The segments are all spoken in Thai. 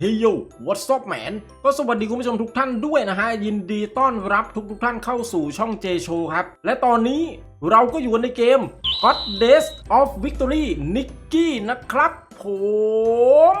เฮ้ยโย what's up man ก็สวัสดีคุณผู้ชมทุกท่านด้วยนะฮะ ยินดีต้อนรับทุกทุกๆท่านเข้าสู่ช่องเจโชครับ และตอนนี้เราก็อยู่ในเกม God Days of Victory Nikki นะครับผม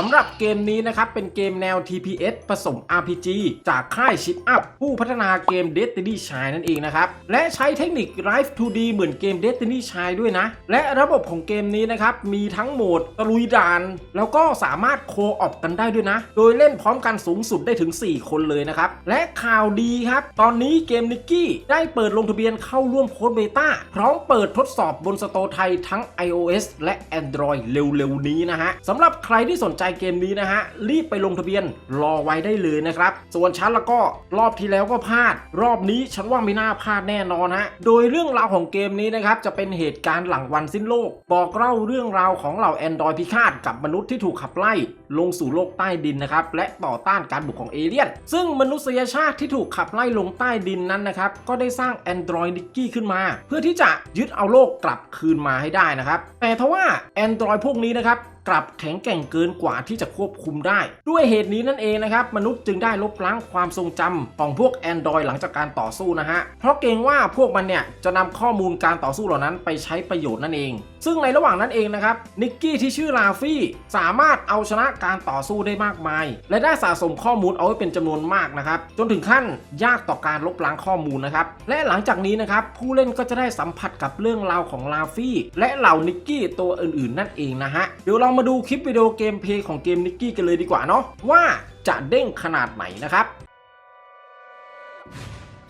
สำหรับเกมนี้นะครับเป็นเกมแนว TPS ผสม RPG จากค่าย Chip Up ผู้พัฒนาเกม Destiny Child นั่นเองนะครับ และใช้เทคนิค Live 2D เหมือนเกม Destiny Child ด้วยนะ และระบบของเกมนี้นะครับ มีทั้งโหมดตะลุยด่าน แล้วก็สามารถโคออปกันได้ด้วยนะ โดยเล่นพร้อมกันสูงสุดได้ถึง 4 คนเลยนะครับ และข่าวดีครับ ตอนนี้เกมนิกกี้ได้เปิดลงทะเบียนเข้าร่วมโค้ดเบต้าพร้อมเปิดทดสอบบนสโตร์ไทยทั้ง iOS และ Android เร็วๆนี้นะฮะสำหรับใครที่สนใจเกมนี้นะฮะ รีบไปลงทะเบียนรอไว้ได้เลยนะครับ ส่วนฉันแล้วก็รอบที่แล้วก็พลาด รอบนี้ฉันว่าไม่น่าพลาดแน่นอนฮะ โดยเรื่องราวของเกมนี้นะครับจะเป็นเหตุการณ์หลังวันสิ้นโลก บอกเล่าเรื่องราวของเหล่าแอนดรอยพิฆาตกับมนุษย์ที่ถูกขับไล่ ลงสู่โลกใต้ดินนะครับและต่อต้านการบุกของเอเลี่ยน ซึ่งมนุษยชาติที่ถูกขับไล่ลงใต้ดินนั้นนะครับก็ได้สร้างแอนดรอยนิกกี้ขึ้นมา เพื่อที่จะยึดเอาโลกกลับคืนมาให้ได้นะครับแต่ทว่าแอนดรอยพวกนี้นะครับ กลับแข็งแกร่งเกินกว่าที่จะควบคุมได้ ด้วยเหตุนี้นั่นเองนะครับ มนุษย์จึงได้ลบล้างความทรงจำของพวกแอนดรอยหลังจากการต่อสู้นะฮะ เพราะเกรงว่าพวกมันเนี่ยจะนำข้อมูลการต่อสู้เหล่านั้นไปใช้ประโยชน์นั่นเองซึ่งในระหว่างนั้นเองนะครับนิกกี้ที่ชื่อลาฟี่สามารถเอาชนะการต่อสู้ได้มากมาย และได้สะสมข้อมูลเอาไว้เป็นจำนวนมากนะครับจนถึงขั้นยากต่อการลบล้างข้อมูลนะครับและหลังจากนี้นะครับผู้เล่นก็จะได้สัมผัสกับเรื่องราวของลาฟี่และเหล่านิกกี้ตัวอื่นๆ นั่นเองนะฮะเดี๋ยวเรามาดูคลิปวิดีโอเกมเพลย์ของเกมนิกกี้กันเลยดีกว่าเนาะว่าจะเด้งขนาดไหนนะครับ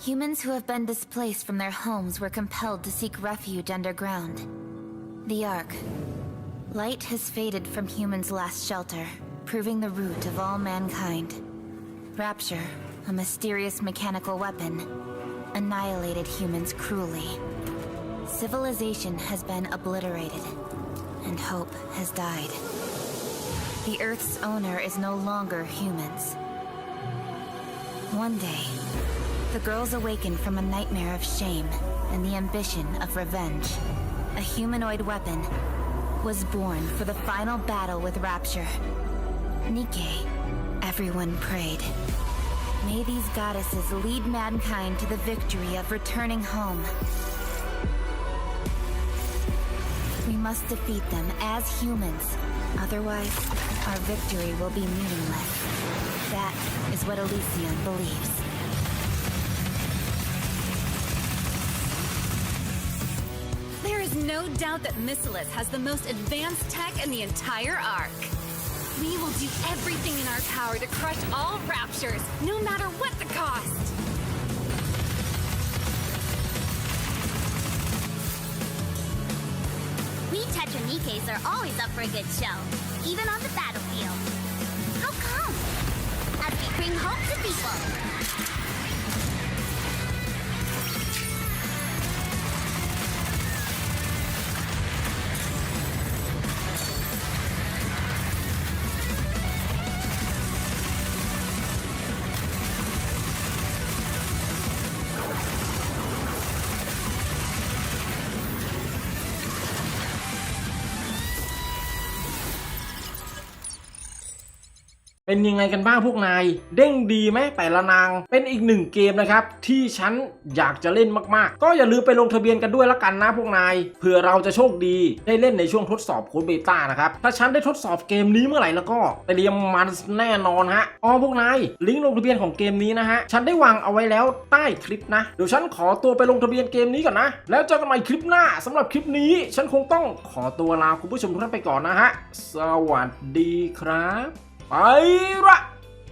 Humans who have been displaced from their homes were compelled to seek refuge underground. The Ark. Light has faded from humans' last shelter, proving the root of all mankind. Rapture, a mysterious mechanical weapon, annihilated humans cruelly. Civilization has been obliterated, and hope has died. The Earth's owner is no longer humans. One day, the girls awaken from a nightmare of shame and the ambition of revenge. A humanoid weapon was born for the final battle with Rapture. Nike, everyone prayed. May these goddesses lead mankind to the victory of returning home. We must defeat them as humans. Otherwise, our victory will be meaningless. That is what Elysium believes. There is no doubt that Missilis has the most advanced tech in the entire arc. We will do everything in our power to crush all Raptures, no matter what the cost. We Tetranikes are always up for a good show, even on the battlefield. How come? As we bring hope to people.. เป็นยังไงกันบ้างพวกนาย เด้งดีไหมแต่ละนาง เป็นอีกหนึ่งเกมนะครับ ที่ฉันอยากจะเล่นมากๆ ก็อย่าลืมไปลงทะเบียนกันด้วยละกันนะพวกนายเผื่อเราจะโชคดีได้เล่นในช่วงทดสอบโค้ดเบต้านะครับ ถ้าฉันได้ทดสอบเกมนี้เมื่อไหร่แล้วก็เตรียมมันแน่นอนฮะอ๋อพวกนายลิงก์ลงทะเบียนของเกมนี้นะฮะฉันได้วางเอาไว้แล้วใต้คลิปนะเดี๋ยวฉันขอตัวไปลงทะเบียนเกมนี้ก่อนนะ แล้วเจอกันใหม่คลิปหน้าสำหรับคลิปนี้ ฉันคงต้องขอตัวลาคุณผู้ชมทุกท่านไปก่อนนะฮะสวัสดีครับ ไปละ